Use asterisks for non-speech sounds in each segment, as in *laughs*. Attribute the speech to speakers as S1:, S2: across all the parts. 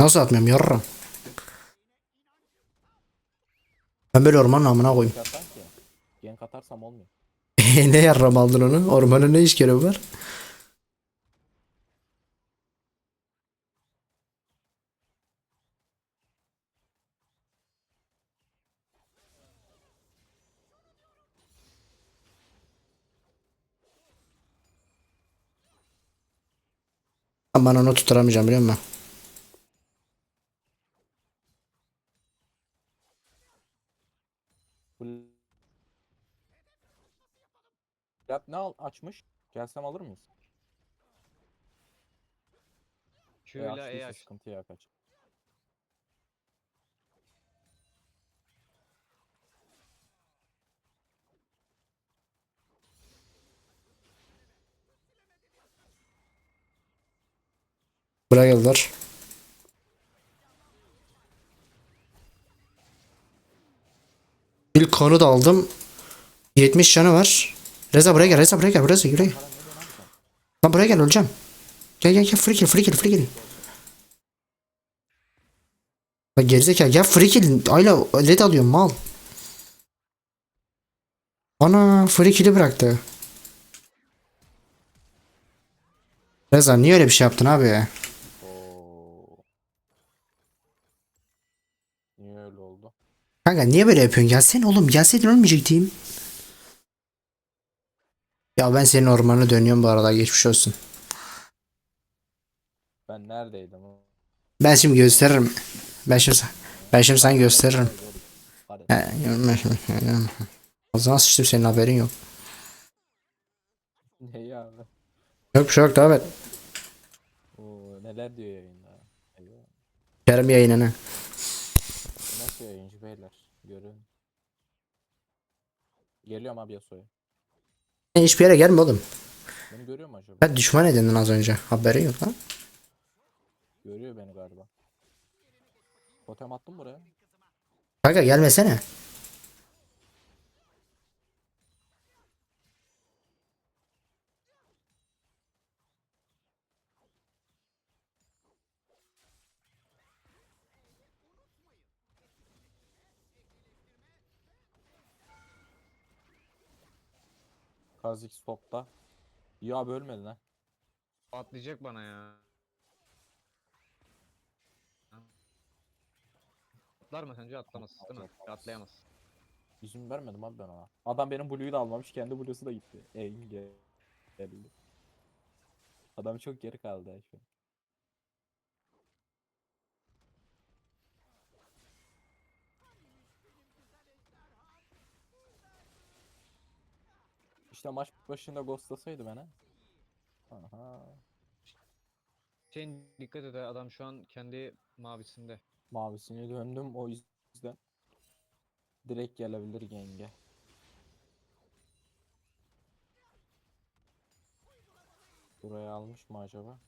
S1: Nasıl atmıyorum yarram. Ben böyle ormanın amına koyayım.
S2: Gank ki. Gank atarsam olmuyor.
S1: ne yarram aldın onu? Ormanın ne iş görevi var? Ben onu tutturamayacağım biliyor musun?
S2: Yap ne al açmış? Gelsem alır mıyız? E
S3: Şöyle E aç.
S2: sıkıntı ya kaç.
S1: Buraya geldiler. İlk kanı da aldım. 70 canı var. Reza buraya gel. Reza buraya gel. Reza buraya gel. Lan buraya gel öleceğim. Gel gel gel free kill free kill free kill. Gerizekalı gel free kill. Ayla led alıyorum mal. Ana free kill'i bıraktı. Reza niye öyle bir şey yaptın abi?
S2: Niye öyle oldu?
S1: Kanka niye böyle yapıyorsun? Gelsene oğlum. Gelseydin ölmeyecektim. Ya ben senin ormanı dönüyorum bu arada. Geçmiş olsun.
S2: Ben neredeydim?
S1: Ben şimdi gösteririm. Ben şimdi, ben şimdi sana gösteririm. O zaman sıçtım senin haberin yok. *laughs*
S2: Ne ya?
S1: Yok bir şey yok abi.
S2: Oo, neler diyor yayında?
S1: Kerem yayınını.
S2: Nasıl yayıncı beyler? Görün. Geliyorum abi Yasuo'ya.
S1: Hiçbir yere gelme oğlum.
S2: Beni görüyor mu acaba?
S1: Ben düşman edindin az önce. Haberin yok lan.
S2: Görüyor beni galiba. Totem attım buraya.
S1: Kanka gelmesene.
S2: Kazik stopta. Ya bölmedi lan.
S3: Atlayacak bana ya. Atlar mı sence atlamaz değil mi? Atlayamaz.
S2: İzin vermedim abi ben ona. Adam benim Blue'yu da almamış. Kendi Blue'su da gitti. Enge. Geldi. Adam çok geri kaldı ya şu an. İşte maç başında ghostlasaydı beni. Aha.
S3: Şey dikkat et adam şu an kendi mavisinde.
S2: Mavisine döndüm o yüzden. Direkt gelebilir yenge. Buraya almış mı acaba?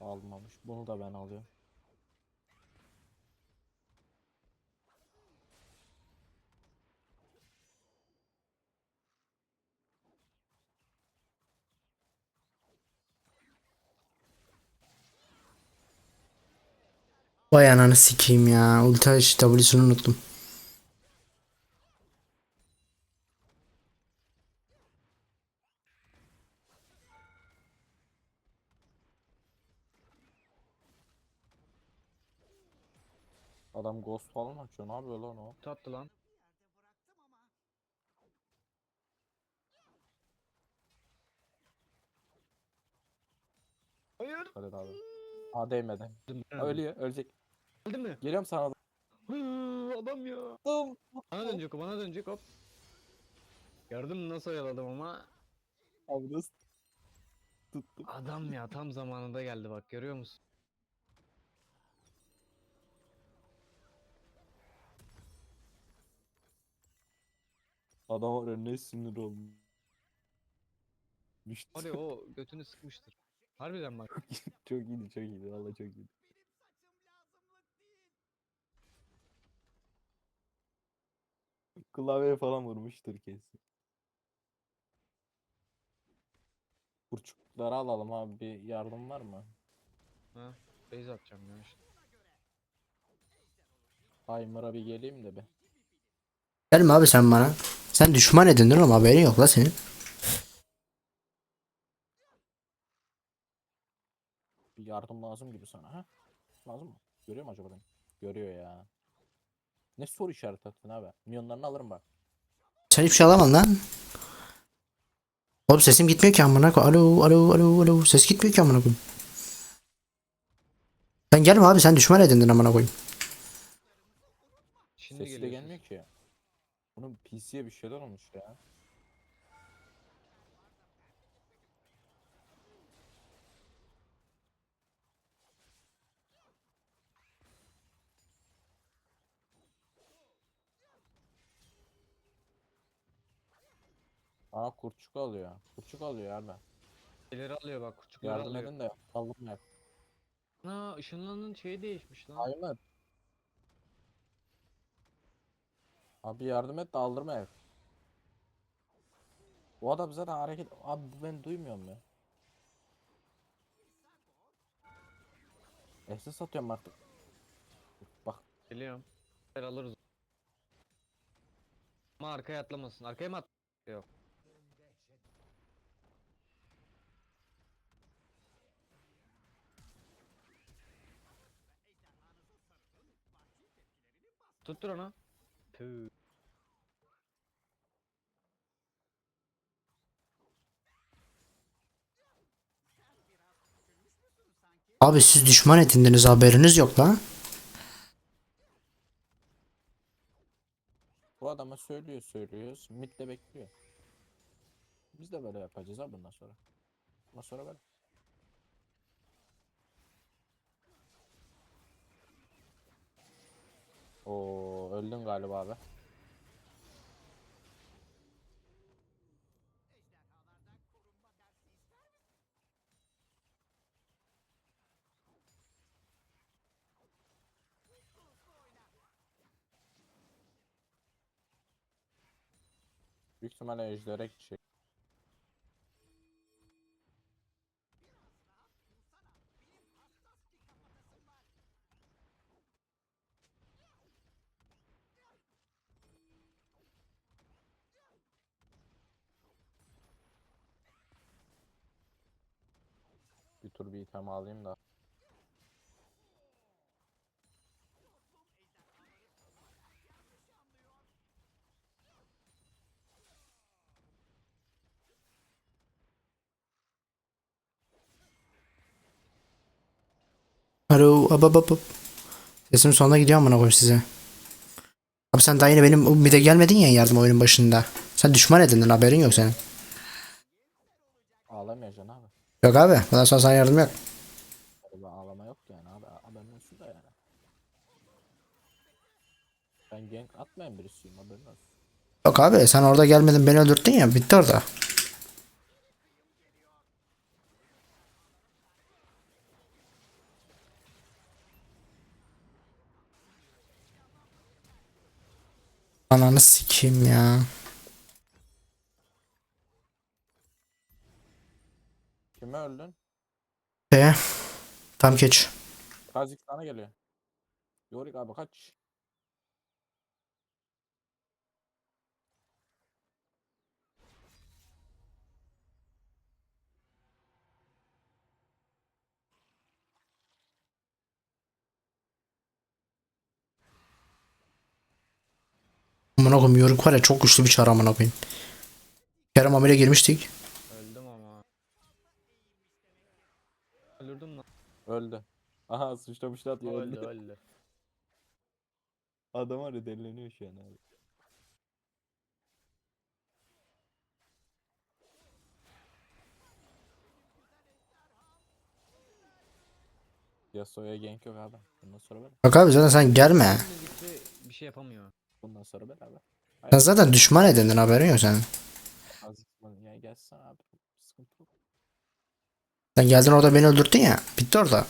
S2: Almamış. Bunu da ben alıyorum.
S1: Vay ananı sikeyim ya. Ulti W'sunu unuttum.
S2: Adam ghost falan açıyor. Ne yapıyor lan o?
S3: Tattı lan. Hayır.
S2: Hadi abi. Aa değmedi. Ölüyor. Ölecek.
S3: Öldü mü?
S2: Geliyorum sana da.
S3: Hı, Adam ya.
S2: Dım.
S3: Bana dönecek o bana dönecek hop. Gördün mü nasıl oyaladım ama.
S2: Abi nasıl tuttum.
S3: Adam ya tam zamanında geldi bak görüyor musun?
S2: Adam var ya ne sinir olmuş.
S3: Var ya o götünü sıkmıştır. Harbiden bak. *laughs*
S2: çok iyiydi çok iyiydi valla çok iyiydi. Klavyeye falan vurmuştur kesin. Burçukları alalım abi bir yardım var mı?
S3: Ha. Base atacağım ya işte.
S2: Timer'a bir geleyim de bir.
S1: Gelme abi sen bana. Sen düşman edindin ama haberin yok la senin.
S2: Bir yardım lazım gibi sana ha? Lazım mı? Görüyor mu acaba beni? Görüyor ya. Ne soru işareti attın abi? Milyonlarını alırım bak.
S1: Sen hiçbir şey alamam lan. Oğlum sesim gitmiyor ki amına koy. Alo alo alo alo. Ses gitmiyor ki amına koyayım. Sen gelme abi sen düşman edindin amına koyayım.
S3: Şimdi
S2: Sesi de
S3: geliyor.
S2: gelmiyor ki. Bunun PC'ye bir şeyler olmuş ya. Aa kurçuk alıyor. Kurçuk alıyor abi.
S3: İleri alıyor bak küçükleri
S2: Yardım
S3: alıyor.
S2: edin de aldım ya.
S3: Ha ışınlanın şeyi değişmiş lan.
S2: Ahmet. Abi yardım et de aldırma ev. Bu adam zaten hareket... Abi bu ben duymuyorum ya. Ehsiz satıyorum artık. Bak
S3: Geliyorum. Gel alırız. Ama arkaya atlamasın. Arkaya mı at? Yok. Tuttur onu. Tüh.
S1: Abi siz düşman edindiniz haberiniz yok lan.
S2: bu adama söylüyor söylüyoruz. Mid de bekliyor. Biz de böyle yapacağız ha bundan sonra. Bundan sonra böyle. Oo öldün galiba abi. Büyük ihtimalle ejdere gidecek. İtem alayım da.
S1: Alo ab ab ab. ab. Sesim sonuna gidiyor amına koyayım size. Abi sen daha yine benim bir de gelmedin ya yardım oyunun başında. Sen düşman edindin haberin yok senin.
S2: Ağlamayacaksın abi.
S1: Yok abi bundan sonra sana yardım yok.
S2: Arada ağlama yok yani abi. Haberin olsun da yani. Ben gank atmayan birisiyim haberin olsun.
S1: Yok abi sen orada gelmedin beni öldürttün ya bitti orada. Ananı sikeyim ya.
S2: Kime öldün?
S1: Şeye. Tam geç.
S2: Kazik sana geliyor. Yorik abi kaç.
S1: Amına koyayım Yörük var ya çok güçlü bir çar amına koyayım. Kerem amele girmiştik.
S3: Öldüm ama. Öldürdüm lan.
S2: Öldü. Aha suçlamışlar
S3: O
S2: atıyor
S3: öldü
S2: öldü.
S3: öldü. *laughs*
S2: Adam var ya delileniyor şu an abi. Yasuo'ya gank yok abi. Bundan sonra böyle.
S1: Bak abi zaten sen gelme.
S3: Gitti bir şey yapamıyor.
S2: Bundan sonra abi.
S1: Sen zaten düşman edindin haberin yok senin.
S2: Kazik ya gelsen abi. Sıkıntı yok.
S1: Sen geldin orada beni öldürttün ya. Bitti orada.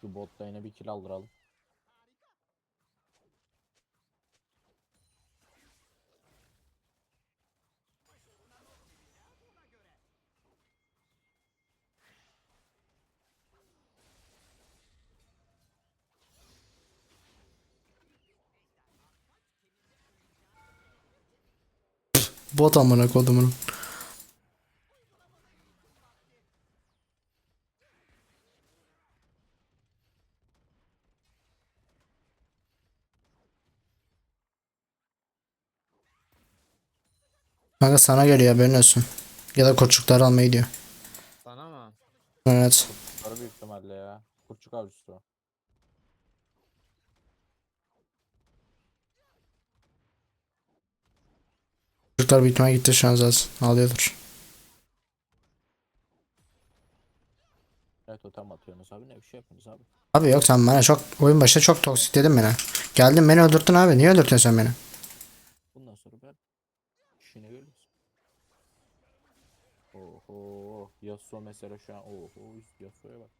S2: Şu bot lane'e bir kill aldıralım.
S1: Bot amına kodumun. Kanka sana geliyor haberin olsun. Ya da koçlukları almaya gidiyor.
S3: Sana mı?
S1: Evet.
S2: Sarı büyük ihtimalle ya. Kurçuk avcısı o.
S1: Çocuklar bitmeye gitti şu an zaten. Ağlıyordur.
S2: Evet totem atıyorsunuz abi ne bir şey yapıyorsunuz abi.
S1: Abi yok sen bana çok oyun başında çok toksik dedin beni. Geldin beni öldürttün abi. Niye öldürttün sen beni?
S2: Bundan sonra ben işine görürsün. Oho Yasuo mesela şu an oho Yasuo'ya bak.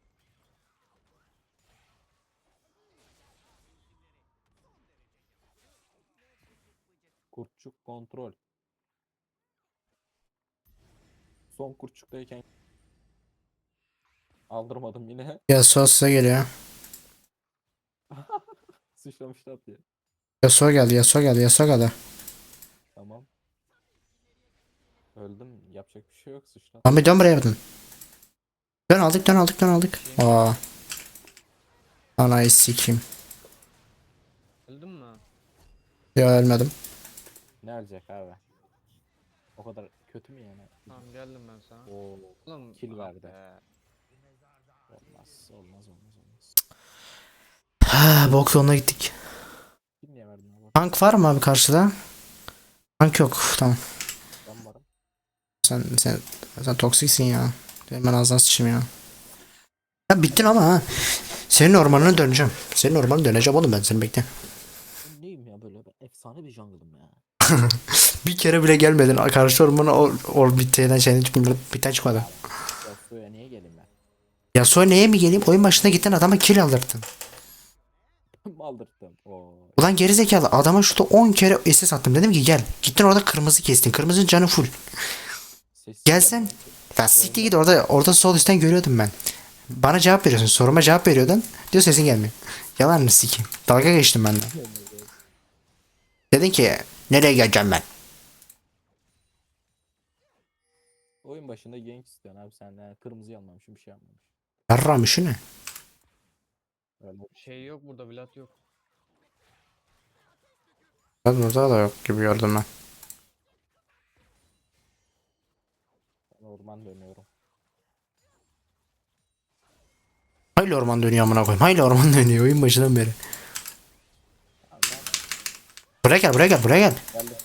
S2: Kurtçuk kontrol. Son kurtçuktayken aldırmadım yine. *laughs*
S1: Yasuo size geliyor. *laughs*
S2: Sıçramışlar atıyor.
S1: Yasuo geldi Yasuo geldi Yasuo geldi.
S2: Tamam. Öldüm. Yapacak bir şey yok sıçra.
S1: Lan bir dön buraya dön. Dön aldık dön aldık dön aldık. Aa. Anayı sikeyim.
S3: Öldün mü?
S1: Ya ölmedim.
S2: Ne ölecek abi? O kadar kötü mü yani?
S3: Geldim ben sana.
S2: Oo,
S3: Oğlum
S2: kill
S3: ah
S2: verdi. olmaz, olmaz, olmaz, olmaz.
S1: Ha, bok yoluna gittik.
S2: Kim niye verdin abi?
S1: Tank var mı abi karşıda? Tank yok. Tamam.
S2: Ben varım.
S1: Sen sen sen toksiksin ya. Ben ağzına sıçayım ya. Ya bittin ama ha. Senin ormanına döneceğim. Senin ormanına döneceğim oğlum ben seni bekle.
S2: Ben neyim ya böyle? Ben efsane bir jungle'ım ya. *laughs*
S1: Bir kere bile gelmedin. Karşı ormana o, o bittiğinden şeyden çıkmadı. Bitten çıkmadı.
S2: Yasuo'ya niye geleyim ben?
S1: Ya sonra neye mi geleyim? Oyun başında gittin adama kill aldırdın. *laughs*
S2: Aldırttım. Oo.
S1: Ulan gerizekalı adama şurada 10 kere SS attım. Dedim ki gel. Gittin orada kırmızı kestin. Kırmızının canı full.
S2: Sessiz
S1: Gelsen. Ya siktir git orada orada sol üstten görüyordum ben. Bana cevap veriyorsun. Soruma cevap veriyordun. Diyor sesin gelmiyor. Yalan mı sikeyim? Dalga geçtim benden. Dedin ki nereye geleceğim ben?
S2: Oyun başında gank istiyorsun abi senden. Kırmızı almamışım bir şey yapmamış.
S1: Yarram işi ne?
S2: Öyle.
S3: Şey yok burada Vlad yok.
S1: Ben burada da yok gibi gördüm ben.
S2: Ben orman dönüyorum.
S1: Hayli orman dönüyor amına koyayım. Hayli orman *laughs* dönüyor oyun başından beri. Buraya gel buraya gel buraya gel.
S2: geldim.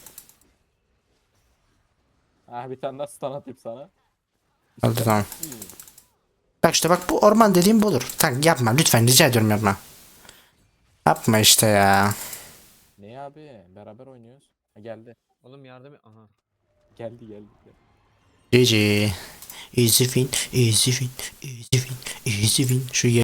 S2: Ah bir tane daha stun atayım sana.
S1: Hadi tamam. Bak işte bak bu orman dediğim bu olur. Tak yapma lütfen rica ediyorum yapma. Yapma işte ya.
S2: Ne abi? Beraber oynuyoruz. Ha, geldi.
S3: Oğlum yardım et. Aha.
S2: Geldi geldi. geldi.
S1: GG. Easy win, easy win, easy win, easy win. Şu